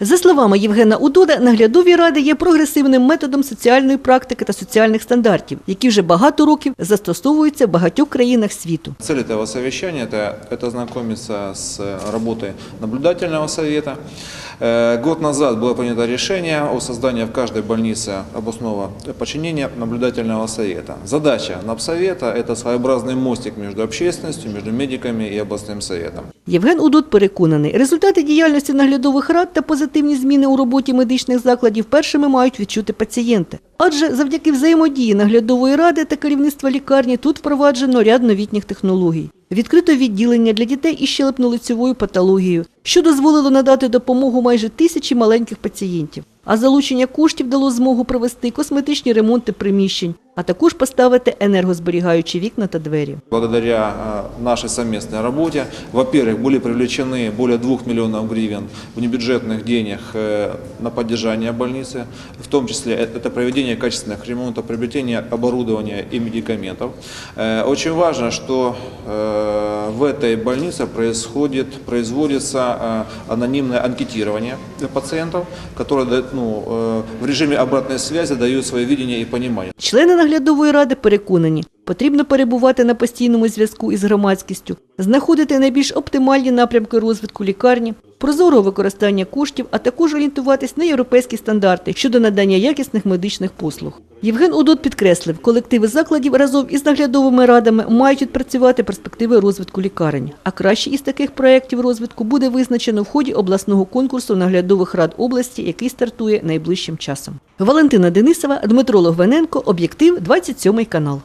За словами Євгена Удода, наглядові ради є прогресивним методом соціальної практики та соціальних стандартів, які вже багато років застосовуються в багатьох країнах світу. Цель этого совещания это, это знакомиться с работой наблюдательного совета. Э, Год назад было принято решение о создании в каждой больнице областного подчинения наблюдательного совета. Задача НАПСовета – это своеобразный мостик между общественностью, между медиками и областным советом. Євген Удод переконаний, результати діяльності наглядових рад та позитивні зміни у роботі медичних закладів першими мають відчути пацієнти. Адже завдяки взаємодії наглядової ради та керівництва лікарні тут впроваджено ряд новітніх технологій. Відкрито відділення для дітей із щелепно-лицевою патологією, що дозволило надати допомогу майже тисячі маленьких пацієнтів. А залучення коштів дало змогу провести косметичні ремонти приміщень, а також поставити енергозберігаючі вікна та двері. Благодаря э, нашей совместной работе, во-первых, были привлечены более 2 миллионов гривен внебюджетных денег э, на поддержание больницы, в том числе э, это проведение качественных ремонтов, приобретение оборудования и медикаментов. Э, Очень важно, что э, в этой больнице происходит, производится э, анонимное анкетирование пациентов, которое дает, ну, э, в режиме обратной связи дают свое видение и понимание. Члени наглядової ради переконані, потрібно перебувати на постійному зв'язку із громадськістю, знаходити найбільш оптимальні напрямки розвитку лікарні, прозорого використання коштів, а також орієнтуватись на європейські стандарти щодо надання якісних медичних послуг. Євген Удот підкреслив, колективи закладів разом із наглядовими радами мають відпрацювати перспективи розвитку лікарень. А кращий із таких проєктів розвитку буде визначено в ході обласного конкурсу наглядових рад області, який стартує найближчим часом. Валентина Денисова, Дмитро Логвиненко, об'єктив 27 канал.